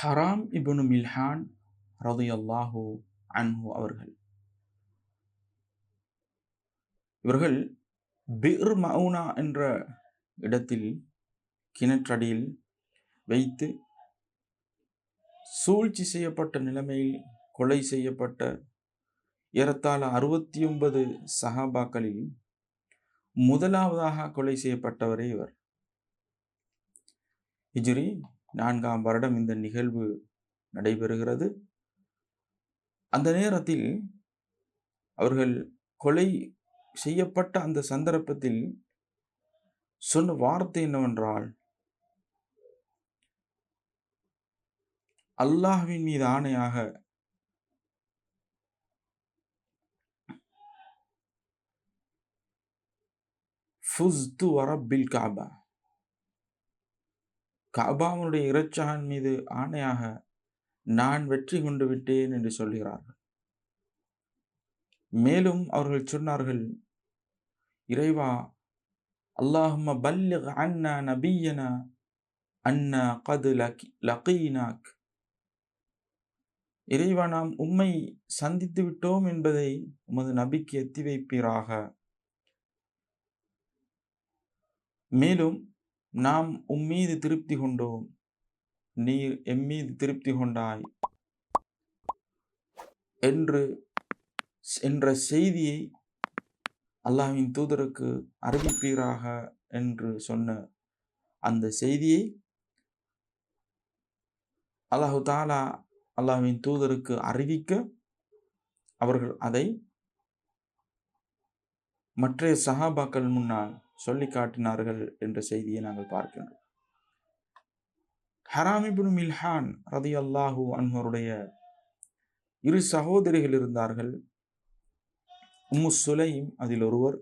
ஹராம் இபுனு மில்ஹான் ரதையல்லாஹு அன்ஹு அவர்கள். இவர்கள் பிர் மவுனா என்ற இடத்தில் கிணற்றடியில் வைத்து சூழ்ச்சி செய்யப்பட்ட நிலைமையில் கொலை செய்யப்பட்ட ஏறத்தாழ அறுபத்தி ஒன்பது சஹாபாக்களில் முதலாவதாக கொலை செய்யப்பட்டவரே இவர். ஹிஜ்ரி நான்காம் வருடம் இந்த நிகழ்வு நடைபெறுகிறது. அந்த நேரத்தில் அவர்கள் கொலை செய்யப்பட்ட அந்த சந்தர்ப்பத்தில் சொன்ன வார்த்தை என்னவென்றால் அல்லாஹ்வின் மீது ஆணையாக ஃபுஸ்து வரப்பில் காபா. காபாவுடைய இறைச்சான் மீது ஆணையாக நான் வெற்றி கொண்டு விட்டேன் என்று சொல்கிறார்கள். மேலும் அவர்கள் சொன்னார்கள் இறைவா அல்லாஹும்ம பல்லிக் அன்னா நபியனா அன்னா கது லகி லகீனாக். இறைவா நாம் உம்மை சந்தித்து விட்டோம் என்பதை உமது நபிக்கு எத்தி வைப்பீராக. மேலும் நாம் உம்மீது திருப்தி கொண்டோம் நீர் எம்மீது திருப்தி கொண்டாய். என்று என்ற செய்தியை அல்லாஹின் தூதருக்கு அறிவிப்பீராக என்று சொன்ன அந்த செய்தியை அல்லாஹு தாலா அல்லாஹின் தூதருக்கு அறிவிக்க அவர்கள் அதை மற்ற சஹாபாக்கள் முன்னால் சொல்லி காட்டினார்கள் என்ற செய்தியை நாங்கள் பார்க்கின்றோம் ஹராமிபுன் மில்ஹான் ரதி அல்லாஹூ அன்வருடைய இரு சகோதரிகள் இருந்தார்கள். உம்மு சுலைம் அதில் ஒருவர்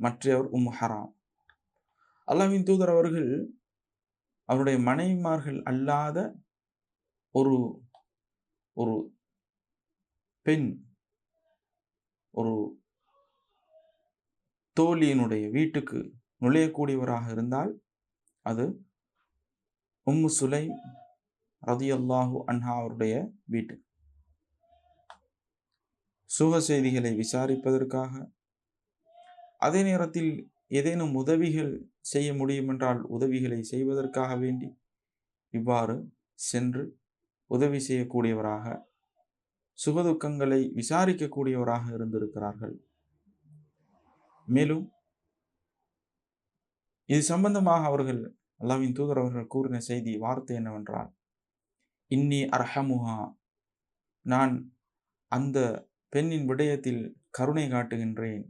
மற்றவர் உம் ஹராம். அல்லாவின் தூதர் அவர்கள் அவருடைய மனைவிமார்கள் அல்லாத ஒரு ஒரு பெண் ஒரு தோழியினுடைய வீட்டுக்கு நுழையக்கூடியவராக இருந்தால் அது உம்மு சுலை ரதியல்லாஹு அன்ஹா அவருடைய வீட்டு. சுக செய்திகளை விசாரிப்பதற்காக. அதே நேரத்தில் ஏதேனும் உதவிகள் செய்ய முடியும் என்றால் உதவிகளை செய்வதற்காக வேண்டி இவ்வாறு சென்று உதவி செய்யக்கூடியவராக சுகதுக்கங்களை விசாரிக்கக்கூடியவராக இருந்திருக்கிறார்கள். மேலும் இது சம்பந்தமாக அவர்கள் அல்லாவின் தூதர் அவர்கள் கூறின செய்தி வார்த்தை என்னவென்றால் இன்னி அர்ஹமுஹா. நான் அந்த பெண்ணின் விடயத்தில் கருணை காட்டுகின்றேன்.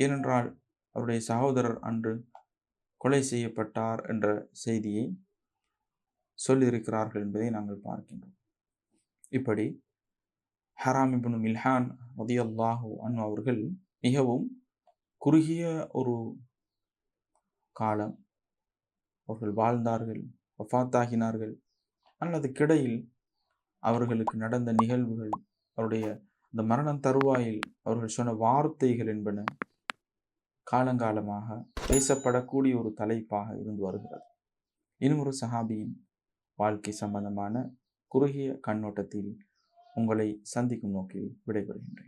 ஏனென்றால் அவருடைய சகோதரர் அன்று கொலை செய்யப்பட்டார் என்ற செய்தியை சொல்லியிருக்கிறார்கள் என்பதை நாங்கள் பார்க்கின்றோம். இப்படி ஹராமிபுன் மில்ஹான் ரதியல்லாஹூ அன் அவர்கள் மிகவும் குறுகிய ஒரு காலம். அவர்கள் வாழ்ந்தார்கள் வஃத்தாகினார்கள். அல்லது கிடையில் அவர்களுக்கு நடந்த நிகழ்வுகள் அவருடைய அந்த மரணம் தருவாயில் அவர்கள் சொன்ன வார்த்தைகள் என்பன காலங்காலமாக பேசப்படக்கூடிய ஒரு தலைப்பாக இருந்து வருகிறது. இன்னும் ஒரு சஹாபியின் வாழ்க்கை சம்பந்தமான குறுகிய கண்ணோட்டத்தில் உங்களை சந்திக்கும் நோக்கில் விடைபெறுகின்றேன்.